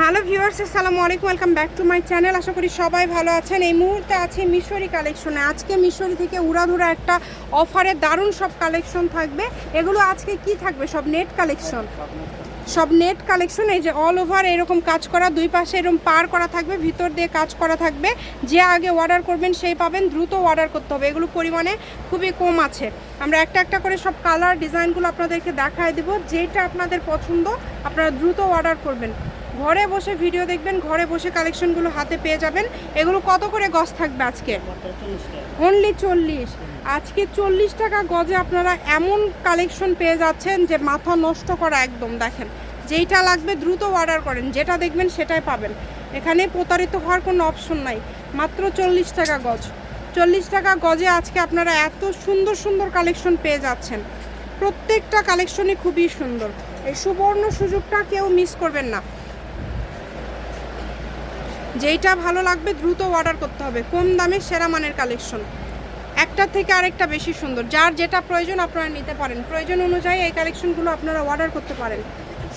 Hello viewers আসসালামু আলাইকুম welcome back to my channel আশা করি সবাই ভালো আছেন। এই মুহূর্তে আছে মিশরি কালেকশনে। আজকে মিশরি থেকে উড়াধুরা একটা অফারে দারুণ সব কালেকশন থাকবে। এগুলো আজকে কি থাকবে? সব নেট কালেকশন। সব নেট কালেকশন, এই যে অল ওভার এরকম কাজ করা, দুই পাশে এরকম পার করা থাকবে, ভিতর দিয়ে কাজ করা থাকবে। যে আগে অর্ডার করবেন, সেই পাবেন, দ্রুত অর্ডার করতে হবে। এগুলো পরিমাণে খুবই কম আছে। আমরা একটা একটা করে সব কালার ডিজাইনগুলো আপনাদেরকে দেখায় দেবো। যেটা আপনাদের পছন্দ, আপনারা দ্রুত অর্ডার করবেন। ঘরে বসে ভিডিও দেখবেন, ঘরে বসে কালেকশনগুলো হাতে পেয়ে যাবেন। এগুলো কত করে গজ থাকবে আজকে? অনলি চল্লিশ। আজকে চল্লিশ টাকা গজে আপনারা এমন কালেকশন পেয়ে যাচ্ছেন যে মাথা নষ্ট করা একদম, দেখেন। যেইটা লাগবে দ্রুত অর্ডার করেন, যেটা দেখবেন সেটাই পাবেন। এখানে প্রতারিত হওয়ার কোনো অপশন নাই। মাত্র চল্লিশ টাকা গজ। চল্লিশ টাকা গজে আজকে আপনারা এত সুন্দর সুন্দর কালেকশন পেয়ে যাচ্ছেন। প্রত্যেকটা কালেকশনই খুবই সুন্দর। এই সুবর্ণ সুযোগটা কেউ মিস করবেন না। যেইটা ভালো লাগবে দ্রুত অর্ডার করতে হবে। কম দামে সেরা মানের কালেকশন একটা থেকে আরেকটা বেশি সুন্দর। যার যেটা প্রয়োজন আপনারা নিতে পারেন। প্রয়োজন অনুযায়ী এই কালেকশনগুলো আপনারা অর্ডার করতে পারেন।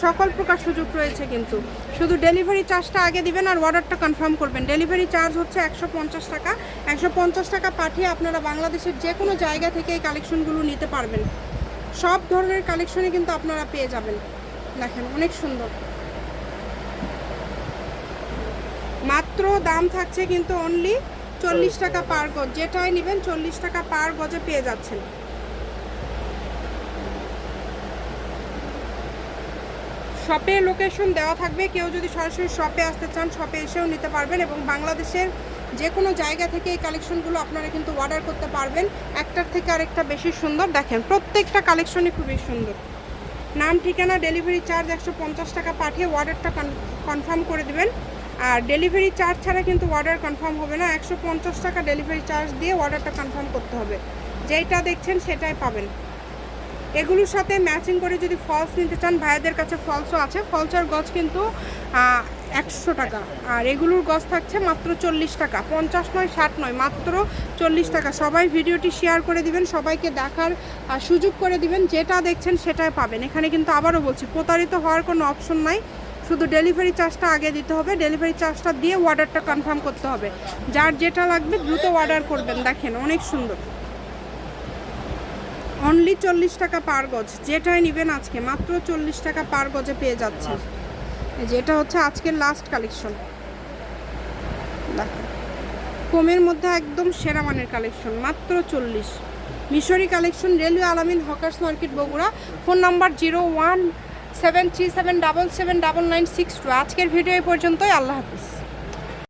সকল প্রকার সুযোগ রয়েছে কিন্তু। শুধু ডেলিভারি চার্জটা আগে দিবেন আর অর্ডারটা কনফার্ম করবেন। ডেলিভারি চার্জ হচ্ছে একশো পঞ্চাশ টাকা। একশো পঞ্চাশ টাকা পাঠিয়ে আপনারা বাংলাদেশের যে কোনো জায়গা থেকে এই কালেকশনগুলো নিতে পারবেন। সব ধরনের কালেকশনই কিন্তু আপনারা পেয়ে যাবেন। দেখেন, অনেক সুন্দর। মাত্র দাম থাকছে কিন্তু অনলি চল্লিশ টাকা পার গজ। যেটাই নেবেন চল্লিশ টাকা পার গজে পেয়ে যাচ্ছেন। শপে লোকেশন দেওয়া থাকবে। কেউ যদি সরাসরি শপে আসতে চান, শপে এসেও নিতে পারবেন এবং বাংলাদেশের যে কোনো জায়গা থেকে এই কালেকশনগুলো আপনারা কিন্তু অর্ডার করতে পারবেন। একটার থেকে আরেকটা বেশি সুন্দর। দেখেন, প্রত্যেকটা কালেকশনই খুবই সুন্দর। নাম, ঠিকানা ডেলিভারি চার্জ একশো পঞ্চাশ টাকা পাঠিয়ে অর্ডারটা কনফার্ম করে দিবেন। আর ডেলিভারি চার্জ ছাড়া কিন্তু অর্ডার কনফার্ম হবে না। একশো পঞ্চাশ টাকা ডেলিভারি চার্জ দিয়ে অর্ডারটা কনফার্ম করতে হবে। যেইটা দেখছেন সেটাই পাবেন। এগুলোর সাথে ম্যাচিং করে যদি ফলস নিতে চান, ভাইয়াদের কাছে ফলসও আছে। ফলসের গজ কিন্তু একশো টাকা। আর এগুলোর গজ থাকছে মাত্র চল্লিশ টাকা। পঞ্চাশ নয়, ষাট নয়, মাত্র চল্লিশ টাকা। সবাই ভিডিওটি শেয়ার করে দিবেন, সবাইকে দেখার সুযোগ করে দিবেন। যেটা দেখছেন সেটাই পাবেন। এখানে কিন্তু আবারও বলছি, প্রতারিত হওয়ার কোনো অপশন নাই। শুধু ডেলিভারি চার্জটা আগে দিতে হবে ডেলিভারি চার্জটা দিয়ে অর্ডারটা কনফার্ম করতে হবে। যার যেটা লাগবে দ্রুত অর্ডার করবেন, দেখেন অনেক সুন্দর। অনলি চল্লিশ টাকা পার গজ, যেটাই নেবেন আজকে, মাত্র চল্লিশ টাকা পার গজে পেয়ে যাচ্ছেন। যেটা হচ্ছে আজকের লাস্ট কালেকশন দেখেন, কমের মধ্যে একদম সেরা মানের কালেকশন মাত্র চল্লিশ। Mishri collection railway Alamin, hawkers market Bogura, phone number zero one seven three seven double seven double nine six two. আজকের ভিডিও এই পর্যন্তই। আল্লাহ হাফিজ।